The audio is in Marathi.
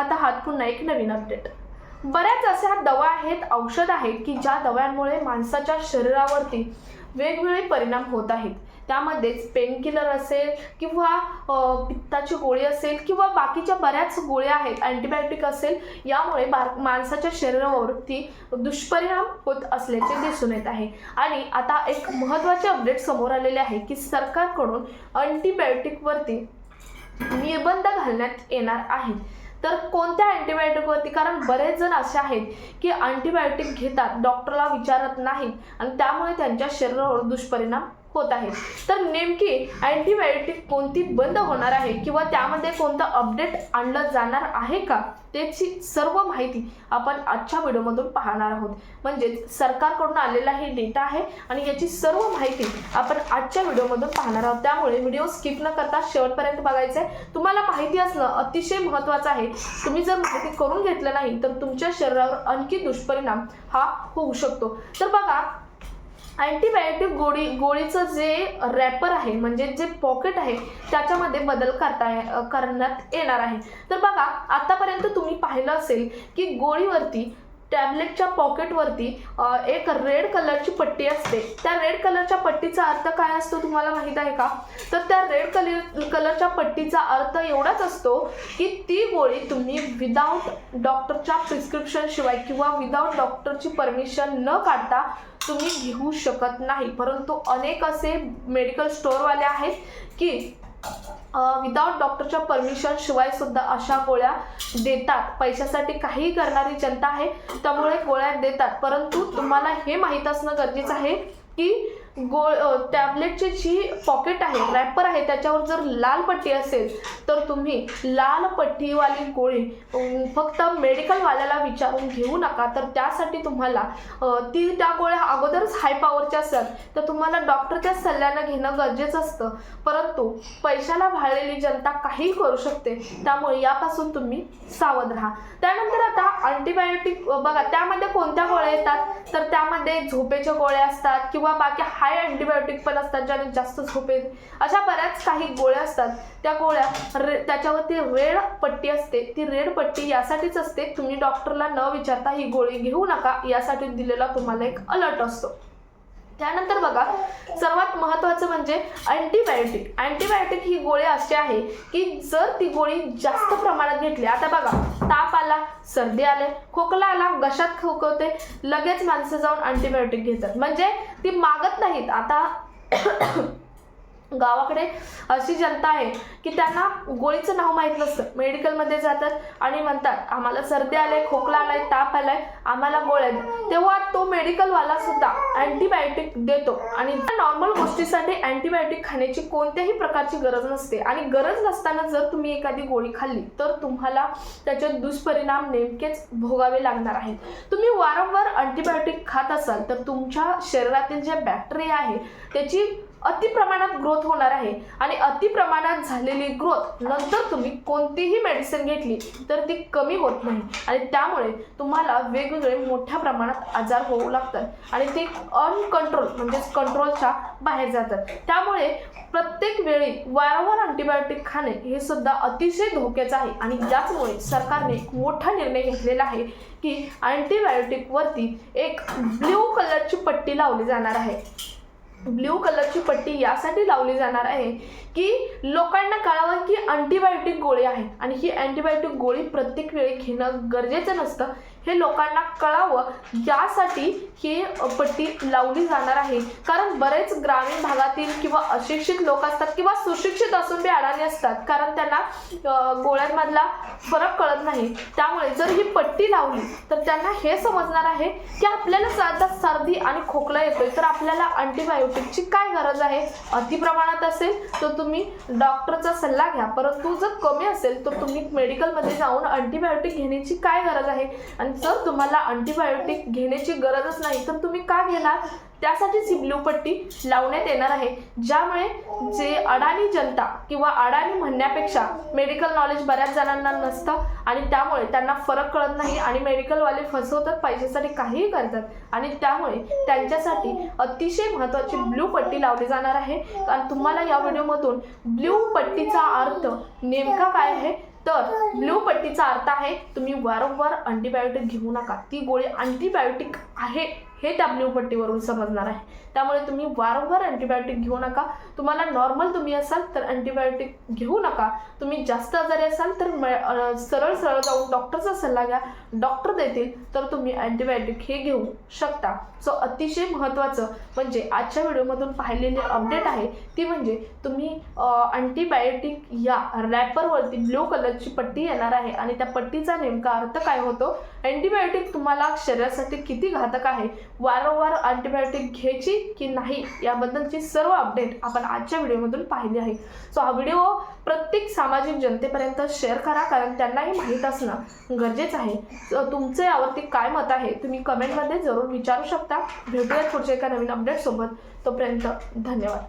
पाहत आहात पुन्हा एक नवीन अपडेट बऱ्याच अशा दवा आहेत औषध आहेत की ज्या दव्यांमुळे माणसाच्या शरीरावरती वेगवेगळे परिणाम होत आहेत. त्यामध्येच पेनकिलर असेल किंवा पित्ताची गोळी असेल किंवा बाकीच्या बऱ्याच गोळ्या आहेत अँटीबायोटिक असेल यामुळे बार माणसाच्या शरीरावरती दुष्परिणाम होत असल्याचे दिसून येत आहे. आणि आता एक महत्त्वाचे अपडेट समोर आलेले आहे की सरकारकडून अँटीबायोटिकवरती निर्बंध घालण्यात येणार आहेत. तर कोणत्या अँटीबायोटिकवरती? कारण बरेच जण असे आहेत की अँटीबायोटिक घेतात डॉक्टरला विचारत नाहीत आणि त्यामुळे त्यांच्या शरीरावर दुष्परिणाम होत आहे. तर नेमकी अँटीबायोटिक कोणती बंद होणार आहे किंवा त्यामध्ये कोणतं अपडेट आणलं जाणार आहे का? त्याची सर्व माहिती आपण आजच्या व्हिडिओमधून पाहणार आहोत. म्हणजेच सरकारकडून आलेला हे डेटा आहे आणि याची सर्व माहिती आपण आजच्या व्हिडिओमधून पाहणार आहोत. त्यामुळे व्हिडिओ स्किप न करता शेवटपर्यंत बघायचं आहे तुम्हाला माहिती असणं अतिशय महत्त्वाचं आहे. तुम्ही जर माहिती करून घेतलं नाही तर तुमच्या शरीरावर आणखी दुष्परिणाम हा होऊ शकतो. तर बघा अँटीबायोटिक गोळी गोळीचं जे रॅपर आहे म्हणजे जे पॉकेट आहे त्याच्यामध्ये बदल करता करण्यात येणार आहे. तर बघा आतापर्यंत तुम्ही पाहिलं असेल की गोळीवरती टॅबलेटच्या पॉकेटवरती एक रेड कलरची पट्टी असते. त्या रेड कलरच्या पट्टीचा अर्थ काय असतो तुम्हाला माहीत आहे का? तर त्या रेड कलर कलरच्या पट्टीचा अर्थ एवढाच असतो की ती गोळी तुम्ही विदाऊट डॉक्टरच्या प्रिस्क्रिप्शनशिवाय किंवा विदाऊट डॉक्टरची परमिशन न काढता तुम्ही घेऊ शकत नाही. परंतु अनेक असे मेडिकल स्टोअरवाले आहेत की विदाउट डॉक्टरच्या परमिशन शिवाय सुद्धा अशा गोळ्या देतात. पैशासाठी काहीही करणारी जनता आहे त्यामुळे गोळ्या देतात. परंतु तुम्हाला हे माहीत असणं गरजेचं आहे की गोळ टॅबलेटची जी पॉकेट आहे रॅपर आहे त्याच्यावर जर लाल पट्टी असेल तर तुम्ही लाल पट्टीवाली गोळी फक्त मेडिकलवाल्याला विचारून घेऊ नका. तर त्यासाठी तुम्हाला ती त्या गोळ्या अगोदरच हाय पॉवरच्या असतात तर तुम्हाला डॉक्टरच्या सल्ल्यानं घेणं गरजेचं असतं. परंतु पैशाला भाळलेली जनता काहीही करू शकते त्यामुळे यापासून तुम्ही सावध राहा. त्यानंतर आता अँटीबायोटिक बघा त्यामध्ये कोणत्या गोळ्या येतात? तर त्यामध्ये झोपेच्या गोळ्या असतात किंवा बाकी हाय अँटीबायोटिक पण असतात ज्याने जास्त झोप येते? अशा बऱ्याच काही गोळ्या असतात. त्या गोळ्या रे त्याच्यावरती रेड पट्टी असते. ती रेड पट्टी यासाठीच असते. तुम्ही डॉक्टरला न विचारता ही गोळी घेऊ नका. यासाठी दिलेला तुम्हाला एक अलर्ट असतो. त्यानंतर बघा सर्वात महत्त्वाचं म्हणजे अँटीबायोटिक अँटीबायोटिक ही गोळी अशी आहे की जर ती गोळी जास्त प्रमाणात घेतली आता बघा ताप आला सर्दी आले खोकला आला घशात खोकवते लगेच माणसं जाऊन अँटीबायोटिक घेतात. म्हणजे ती मागत नाहीत. आता गावाकडे अशी जनता आहे की त्यांना गोळीचं नाव माहीत नसतं. मेडिकलमध्ये जातात आणि म्हणतात आम्हाला सर्दी आले खोकला आलाय ताप आलाय आम्हाला गोळ्या तेव्हा तो मेडिकलवाला सुद्धा अँटीबायोटिक देतो आणि नॉर्मल गोष्टीसाठी अँटीबायोटिक खाण्याची कोणत्याही प्रकारची गरज नसते. आणि गरज नसताना जर तुम्ही एखादी गोळी खाल्ली तर तुम्हाला त्याचे दुष्परिणाम नेमकेच भोगावे लागणार आहेत. तुम्ही वारंवार अँटीबायोटिक खात असाल तर तुमच्या शरीरातील जे बॅक्टेरिया आहे त्याची अति प्रमाणात ग्रोथ होणार आहे. आणि अति प्रमाणात झालेली ग्रोथ नंतर तुम्ही कोणतीही मेडिसिन घेतली तर ती कमी होत नाही. आणि त्यामुळे तुम्हाला वेगवेगळे मोठ्या प्रमाणात आजार होऊ लागतात. आणि ते अनकंट्रोल म्हणजेच कंट्रोलच्या बाहेर जातात. त्यामुळे प्रत्येक वेळी वारंवार अँटीबायोटिक खाणे हे सुद्धा अतिशय धोक्याचं आहे. आणि याचमुळे सरकारने एक मोठा निर्णय घेतलेला आहे की अँटीबायोटिकवरती एक ब्ल्यू कलरची पट्टी लावली जाणार आहे. ब्ल्यू कलरची पट्टी यासाठी लावली जाणार आहे की लोकांना कळावं की अँटीबायोटिक गोळी आहे. आणि ही अँटीबायोटिक गोळी प्रत्येक वेळी घेणं गरजेचं नसतं. हे लोकांना कळावं यासाठी ही पट्टी लावली जाणार आहे. कारण बरेच ग्रामीण भागातील किंवा अशिक्षित लोक असतात किंवा सुशिक्षित असून बी अडाणी असतात. कारण त्यांना गोळ्यांमधला फरक कळत नाही. त्यामुळे जर ही पट्टी लावली तर त्यांना हे समजणार आहे की आपल्याला साधा सर्दी आणि खोकला येतोय. तर आपल्याला अँटीबायोटिकची काय गरज आहे? अति प्रमाणात असेल तर तुम्ही डॉक्टरचा सल्ला घ्या. परंतु जर कमी असेल तर तुम्ही मेडिकलमध्ये जाऊन अँटीबायोटिक घेण्याची काय गरज आहे? आणि जर तुम्हाला अँटीबायोटिक घेण्याची गरजच नाही तर तुम्ही का घेणार? त्यासाठीच ही ब्लू पट्टी लावण्यात येणार आहे. ज्यामुळे जे अडाणी जनता किंवा अडाणी म्हणण्यापेक्षा मेडिकल नॉलेज बऱ्याच जणांना नसतं आणि त्यामुळे त्यांना फरक कळत नाही आणि मेडिकलवाले फसवतात पैशासाठी काहीही करतात. आणि त्यामुळे त्यांच्यासाठी अतिशय महत्त्वाची ब्लू पट्टी लावली जाणार आहे. कारण तुम्हाला या व्हिडिओमधून ब्ल्यू पट्टीचा अर्थ नेमका काय आहे? तर ब्ल्यू पट्टीचा अर्थ आहे तुम्ही वारंवार अँटीबायोटिक घेऊ नका. ती गोळी अँटीबायोटिक आहे. हे त्या ब्ल्यू पट्टीवरून समजणार आहे. त्यामुळे तुम्ही वारंवार अँटीबायोटिक घेऊ नका. तुम्हाला नॉर्मल तुम्ही असाल तर अँटीबायोटिक घेऊ नका. तुम्ही जास्त आजारी असाल तर म- सरळ सरळ जाऊन डॉक्टरचा सल्ला घ्या. डॉक्टर देतील तर तुम्ही अँटीबायोटिक हे घेऊ शकता. सो अतिशय महत्त्वाचं म्हणजे आजच्या व्हिडिओमधून पाहिलेली अपडेट आहे. ती म्हणजे तुम्ही अँटीबायोटिक या रॅपरवरती ब्ल्यू कलरची पट्टी येणार आहे आणि त्या पट्टीचा नेमका अर्थ काय होतो? अँटीबायोटिक तुम्हाला शरीरासाठी किती घातक आहे? वारंवार अँटीबायोटिक घ्यायची की नाही याबद्दलची सर्व अपडेट आपण आजच्या व्हिडिओमधून पाहिली आहे. सो हा व्हिडिओ प्रत्येक सामाजिक जनतेपर्यंत शेअर करा कारण त्यांनाही माहीत असणं गरजेचं आहे. तुमचं तुमचे यावरती काय मत आहे तुम्ही कमेंटमध्ये जरूर विचारू शकता. भेटूयात पुढच्या एका नवीन अपडेटसोबत तोपर्यंत धन्यवाद.